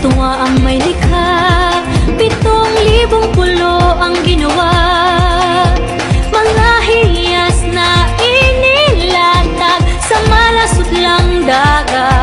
Natuwa ang may likha Pitong libong pulo ang ginawa. Mga hiyas na inilatag Sa malasot lang dagat.